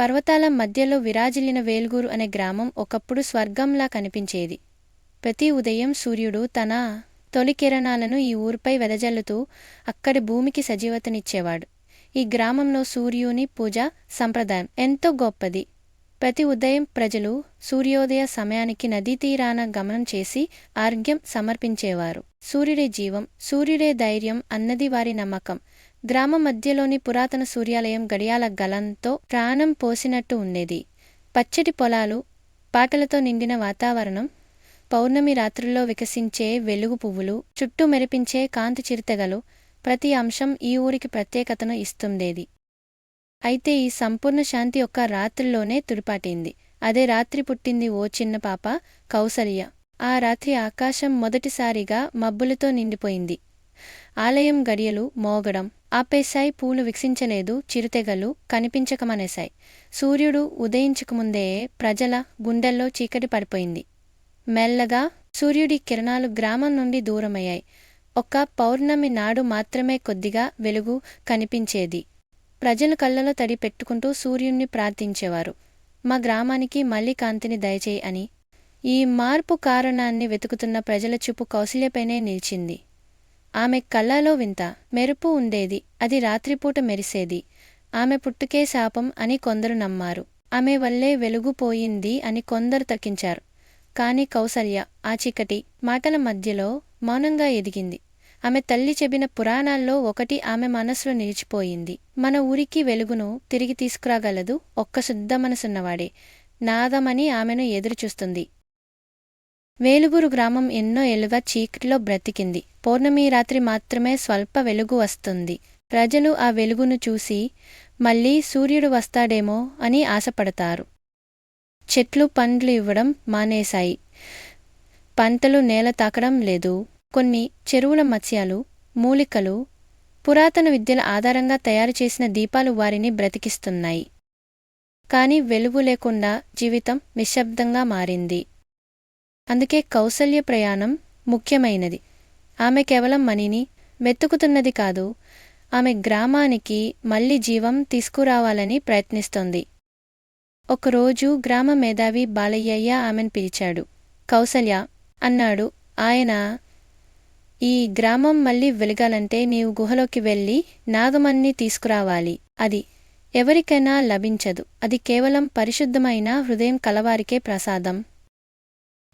పర్వతాల మధ్యలో విరాజిల్లిన వేల్గూరు అనే గ్రామం ఒకప్పుడు స్వర్గంలా కనిపించేది. ప్రతి ఉదయం సూర్యుడు తన తొలి కిరణాలను ఈ ఊరిపై వెదజల్లుతూ అక్కడి భూమికి సజీవతనిచ్చేవాడు. ఈ గ్రామంలో సూర్యుని పూజ సంప్రదాయం ఎంతో గొప్పది. ప్రతి ఉదయం ప్రజలు సూర్యోదయ సమయానికి నదీ తీరాన గమనం చేసి ఆర్ఘ్యం సమర్పించేవారు. సూర్యుడే జీవం సూర్యుడే ధైర్యం అన్నది వారి నమ్మకం. గ్రామ మధ్యలోని పురాతన సూర్యాలయం గడియాల గలంతో ప్రాణం పోసినట్టు ఉండేది. పచ్చటి పొలాలు పాటలతో నిండిన వాతావరణం పౌర్ణమి రాత్రుల్లో వికసించే వెలుగు పువ్వులు చుట్టూ మెరిపించే కాంతి చిరుతగలు ప్రతి అంశం ఈ ఊరికి ప్రత్యేకతను ఇస్తుండేది. అయితే ఈ సంపూర్ణ శాంతి ఒక్క రాత్రిలోనే తుడిపాటింది. అదే రాత్రి పుట్టింది ఓ చిన్న పాప కౌసల్య. ఆ రాత్రి ఆకాశం మొదటిసారిగా మబ్బులతో నిండిపోయింది. ఆలయం గడియలు మోగడం ఆపేశాయి పూలు వికసించలేదు చిరుతెగలు కనిపించకమనేశాయి. సూర్యుడు ఉదయించకముందే ప్రజల గుండెల్లో చీకటి పడిపోయింది. మెల్లగా సూర్యుడి కిరణాలు గ్రామం నుండి దూరమయ్యాయి. ఒక్క పౌర్ణమి నాడు మాత్రమే కొద్దిగా వెలుగు కనిపించేది. ప్రజలు కళ్ళలో తడి పెట్టుకుంటూ సూర్యుణ్ణి ప్రార్థించేవారు. మా గ్రామానికి మళ్ళీ కాంతిని దయచేయి అని. ఈ మార్పు కారణాన్ని వెతుకుతున్న ప్రజల చూపు కౌశల్యపైనే నిలిచింది. ఆమె కళ్ళలో వింత మెరుపు ఉండేది అది రాత్రిపూట మెరిసేది. ఆమె పుట్టుకే శాపం అని కొందరు నమ్మారు. ఆమె వల్లే వెలుగు పోయింది అని కొందరు తక్కించారు. కాని కౌసల్య ఆ చీకటి మాటల మధ్యలో మౌనంగా ఎదిగింది. ఆమె తల్లి చెప్పిన పురాణాల్లో ఒకటి ఆమె మనసులో నిలిచిపోయింది. మన ఊరికి వెలుగును తిరిగి తీసుకురాగలదు ఒక్క శుద్ధ మనసున్నవాడే. నాదమని ఆమెను ఎదురుచూస్తుంది. వేలుగురు గ్రామం ఎన్నో ఎలువ చీకటిలో బ్రతికింది. పౌర్ణమి రాత్రి మాత్రమే స్వల్ప వెలుగు వస్తుంది. ప్రజలు ఆ వెలుగును చూసి మళ్ళీ సూర్యుడు వస్తాడేమో అని ఆశపడతారు. చెట్లు పండ్లు ఇవ్వడం మానేశాయి. పంటలు నేల తాకడం లేదు. కొన్ని చెరువుల మత్స్యాలు మూలికలు పురాతన విద్యల ఆధారంగా తయారు చేసిన దీపాలు వారిని బ్రతికిస్తున్నాయి. కానీ వెలుగు లేకుండా జీవితం నిశ్శబ్దంగా మారింది. అందుకే కౌసల్య ప్రయాణం ముఖ్యమైనది. ఆమె కేవలం మణిని మెత్తుకుతున్నది కాదు ఆమె గ్రామానికి మళ్ళీ జీవం తీసుకురావాలని ప్రయత్నిస్తోంది. ఒకరోజు గ్రామ మేధావి బాలయ్యయ్య ఆమెను పిలిచాడు. కౌసల్య అన్నాడు ఆయన ఈ గ్రామం మళ్ళీ వెలగాలంటే నీవు గుహలోకి వెళ్ళి నాగమన్ని తీసుకురావాలి. అది ఎవరికైనా లభించదు. అది కేవలం పరిశుద్ధమైన హృదయం కలవారికే ప్రసాదం.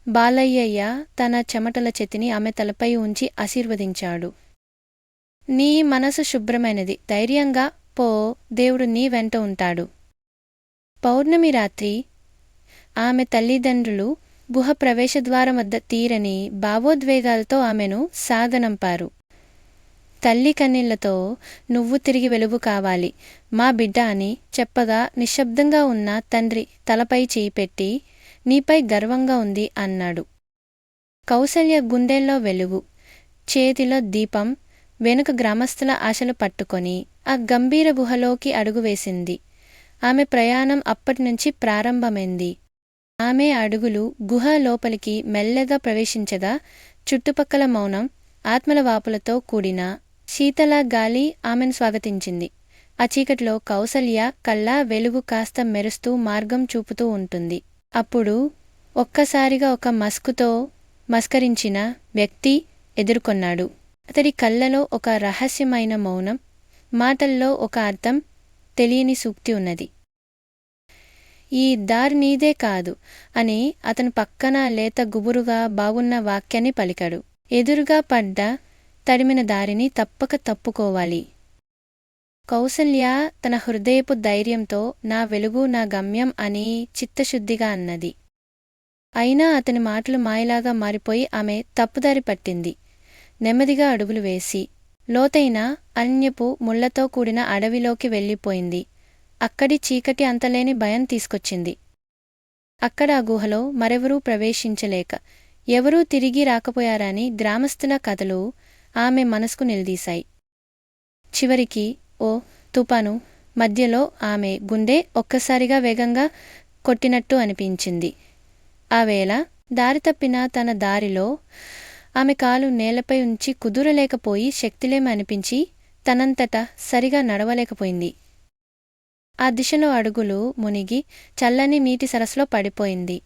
బాలయ్యయ్య తన చెమటల చేతిని ఆమె తలపై ఉంచి ఆశీర్వదించాడు. నీ మనసు శుభ్రమైనది. ధైర్యంగా పో. దేవుడు నీ వెంట ఉంటాడు. పౌర్ణమి రాత్రి ఆమె తల్లిదండ్రులు గుహ ప్రవేశద్వారం వద్ద తీరని భావోద్వేగాలతో ఆమెను సాగనంపారు. తల్లి కన్నీళ్ళతో నువ్వు తిరిగి వెలుగు కావాలి. మా బిడ్డ అని చెప్పగా నిశ్శబ్దంగా ఉన్న తండ్రి తలపై చేయి పెట్టి నీపై గర్వంగా ఉంది అన్నాడు. కౌసల్య గుండెల్లో వెలుగు చేతిలో దీపం వెనుక గ్రామస్తుల ఆశలు పట్టుకొని ఆ గంభీర గుహలోకి అడుగువేసింది ఆమె ప్రయాణం అప్పటినుంచి ప్రారంభమైంది. ఆమె అడుగులు గుహ లోపలికి మెల్లగా ప్రవేశించగా చుట్టుపక్కల మౌనం ఆత్మల వాపులతో కూడిన శీతల గాలి ఆమెను స్వాగతించింది. ఆ చీకటిలో కౌసల్య కళ్ళ వెలుగు కాస్త మెరుస్తూ మార్గం చూపుతూ ఉంటుంది. అప్పుడు ఒక్కసారిగా ఒక మస్కుతో మస్కరించిన వ్యక్తి ఎదుర్కొన్నాడు. అతడి కళ్ళలో ఒక రహస్యమైన మౌనం మాటల్లో ఒక అర్థం తెలియని సూక్తి ఉన్నది. ఈ దారి నీదే కాదు అని అతను పక్కన లేత గుబురుగా బాగున్న వాక్యాన్ని పలికాడు. ఎదురుగా పడ్డ తడిమిన దారిని తప్పక తప్పుకోవాలి. కౌసల్య తన హృదయపు ధైర్యంతో నా వెలుగు నా గమ్యం అని చిత్తశుద్ధిగా అన్నది. అయినా అతని మాటలు మాయలాగా మారిపోయి ఆమె తప్పుదారి పట్టింది. నెమ్మదిగా అడుగులు వేసి లోతైన అన్యపు ముళ్ళతో కూడిన అడవిలోకి వెళ్ళిపోయింది. అక్కడి చీకటి అంతలేని భయం తీసుకొచ్చింది. అక్కడ ఆ గుహలో మరెవరూ ప్రవేశించలేక ఎవరూ తిరిగి రాకపోయారని గ్రామస్తుల కథలు ఆమె మనసుకు నిలదీశాయి. చివరికి ఓ తుపాను మధ్యలో ఆమె గుండె ఒక్కసారిగా వేగంగా కొట్టినట్టు అనిపించింది. ఆ వేళ దారి తప్పిన తన దారిలో ఆమె కాలు నేలపై ఉంచి కుదురలేకపోయి శక్తిలేమనిపించి తనంతటా తనంతట సరిగా నడవలేకపోయింది. ఆ దిశలో అడుగులు మునిగి చల్లని నీటి సరస్సులో పడిపోయింది.